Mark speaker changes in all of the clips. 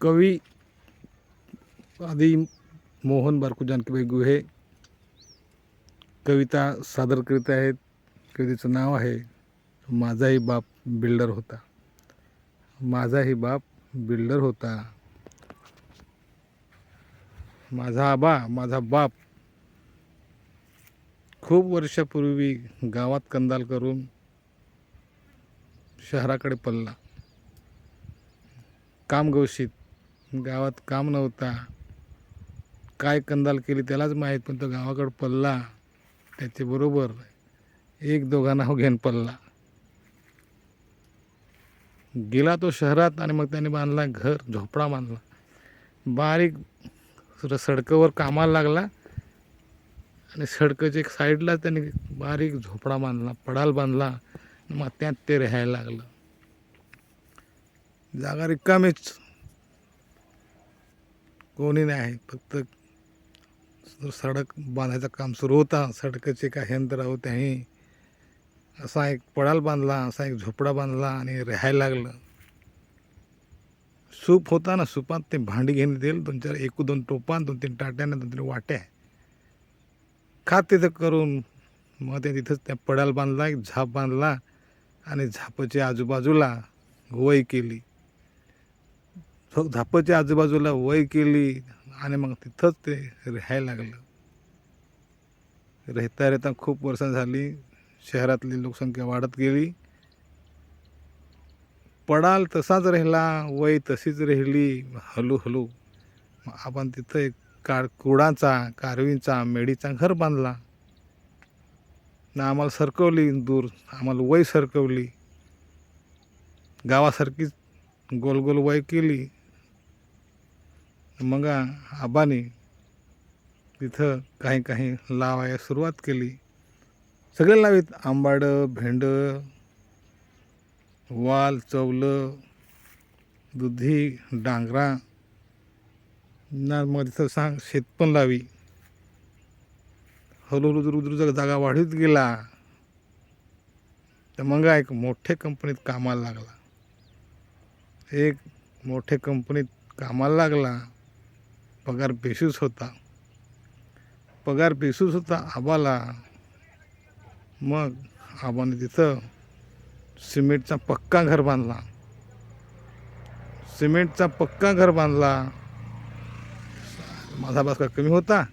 Speaker 1: कवी आदी मोहन बारकू जानकीबाई गुहे कविता सादर करीत आहेत. कवितेचं नाव आहे माझाही बाप बिल्डर होता. माझाही बाप बिल्डर होता. माझा आबा माझा बाप. खूप वर्षापूर्वी गावात कंदाल करून शहराकडे पडला. कामगवशीत गावात काम नव्हता. काय कंदाल केली त्यालाच माहीत पण तो गावाकडं पडला. त्याच्याबरोबर एक दोघांना हो घेऊन पडला. गेला तो शहरात आणि मग त्याने बांधला घर झोपडा बांधला. बारीक र- सडकावर कामाला लागला आणि सडकाच्या एक साईडला त्याने बारीक झोपडा बांधला पडाल बांधला मग त्यात ते राहायला लागलं. जागा रिकामीच. कोणी नाही आहे फक्त सडक बांधायचं काम सुरू होता सडकाचे काही यंत्र त्याही असा एक पडाल बांधला असा एक झोपडा बांधला आणि राहायला लागलं. सूप होता ना सुपात ते भांडी घेऊन देईल दोन चार एकू दोन टोपान दोन तीन टाट्याने दोन तीन वाट्या. खात तिथं करून मग ते तिथंच त्या पडाल बांधला एक झाप बांधला आणि झापाच्या आजूबाजूला वय केली. झ- झापाच्या आजूबाजूला वय केली आणि मग तिथंच ते राहायला लागलं. राहता रेहता खूप वर्ष झाली शहरातली लोकसंख्या वाढत गेली. पडाल तसाच राहिला वय तशीच राहिली हळूहळू. मग आपण तिथं एक काळ कुडाचा कारवींचा मेडीचा घर बांधला. ना आम्हाला सरकवली दूर आम्हाला वय सरकवली. गावासारखीच गोल गोल वय केली. मग आबाने तिथं काही काही लावायला सुरुवात केली. सगळे लावीत. आंबाडं भेंडं वाल चवलं दुधी डांगरा. ना मग तिथं सांग शेत पण लावी. हळूहळू रुद्र रुद्र जागा वाढीत गेला. तर मग एक मोठ्या कंपनीत कामाला लागला. एक मोठ्या कंपनीत कामाला लागला. पगार बेसूस होता. पगार बेसूस होता आबाला. मग आबाने तिथं सिमेंटचा पक्का घर बांधला. सिमेंटचा पक्का घर बांधला. माझा बास का कमी होता?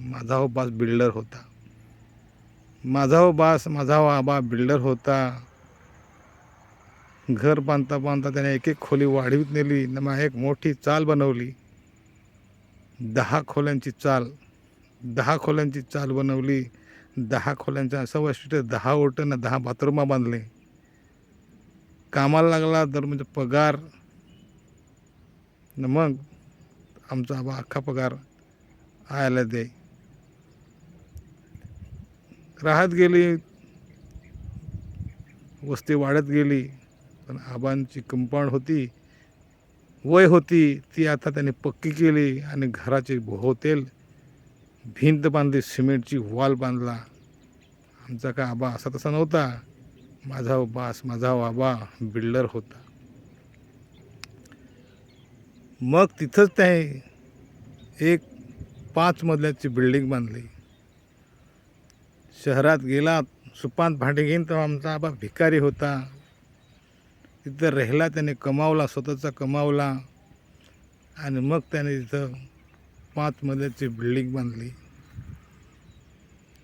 Speaker 1: माझा हो बास बिल्डर होता. माझा हो बास माझा हो आबा बिल्डर होता. घर बांधता बांधता त्याने एक एक खोली वाढवीत नेली. न मग एक मोठी चाल बनवली. दहा खोल्यांची चाल दहा खोल्यांची चाल बनवली दहा खोल्यांच्या असं वैशिष्ट्य दहा ओटं दहा बाथरूमा बांधले. कामाला लागला तर म्हणजे पगार. न मग आमचा आबा अख्खा पगार आयला दे. राहत गेली वस्ती वाढत गेली पण आबांची कंपाऊंड होती. वय होती ती आता त्याने पक्की केली आणि घराचे भोवतेल भिंत बांधली सिमेंटची वॉल बांधला. आमचा का आबा असा तसा नव्हता. माझा बास माझा बाबा आबा बिल्डर होता. मग तिथंच त्याने एक पाच मजल्याची बिल्डिंग बांधली. शहरात गेला सुपांत भांडे घेईन तेव्हा आमचा आबा भिकारी होता. तिथं राहिला त्याने कमावला स्वतःचा कमावला. आणि मग त्याने तिथं पाच मजल्याची बिल्डिंग बांधली.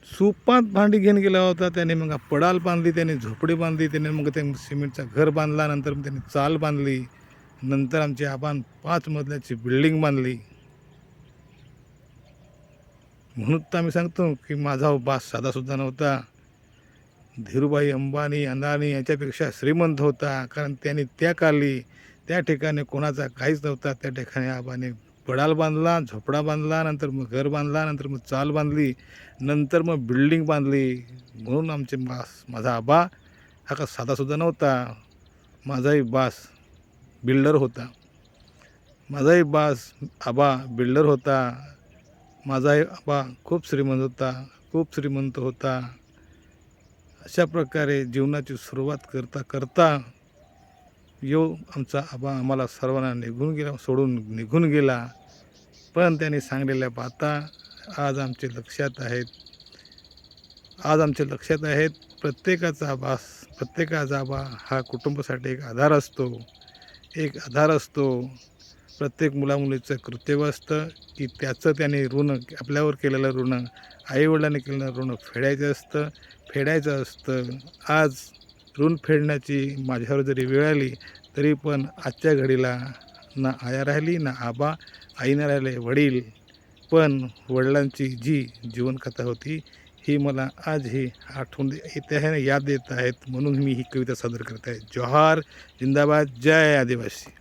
Speaker 1: सुपात भांडी घेऊन गेला होता त्याने मग पडाल बांधली त्याने झोपडी बांधली त्याने मग ते सिमेंटचं घर बांधला नंतर मग त्याने चाल बांधली. नंतर आमची आबान पाच मजल्याची बिल्डिंग बांधली. म्हणून तर आम्ही सांगतो की माझा बास साधासुद्धा नव्हता. धीरूभाई अंबानी अंदानी याच्यापेक्षा श्रीमंत होता कारण त्यांनी त्या काली त्या ठिकाणी कोणाचा काहीच नव्हता. त्या ठिकाणी आबाने पडाल बांधला झोपडा बांधला नंतर मग घर बांधला नंतर मग चाल बांधली नंतर मग बिल्डिंग बांधली. म्हणून आमचे बास माझा आबा हा का साधासुद्धा नव्हता. माझाही बास बिल्डर होता. माझाही बास आबा बिल्डर होता. माझाही आबा खूप श्रीमंत होता खूप श्रीमंत होता. अशा प्रकारे जीवनाची सुरुवात करता करता यो आमचा आबा आम्हाला सर्वांना निघून गेला सोडून निघून गेला. पण त्यांनी सांगलेल्या बाता आज आमचे लक्षात आहेत. आज आमच्या लक्षात आहेत प्रत्येकाचा आभास प्रत्येकाचा आबा हा कुटुंबासाठी एक आधार असतो. एक आधार असतो. प्रत्येक मुलामुलीचं कर्तव्य असतं की त्याचं त्याने ऋण आपल्यावर केलेलं ऋण आईवडिलांनी केलेलं ऋण फेडायचं असतं. फेडायचं असतं. आज ऋण फेडण्याची माझ्यावर जरी वेळ आली तरी पण आजच्या घडीला ना आया राहिली ना आबा आईनं राहिले वडील. पण वडिलांची जी जीवनकथा होती ही मला आजही आठवण येते आहे याद येत आहेत. म्हणून मी ही कविता सादर करत आहे. जोहार जिंदाबाद. जय आदिवासी.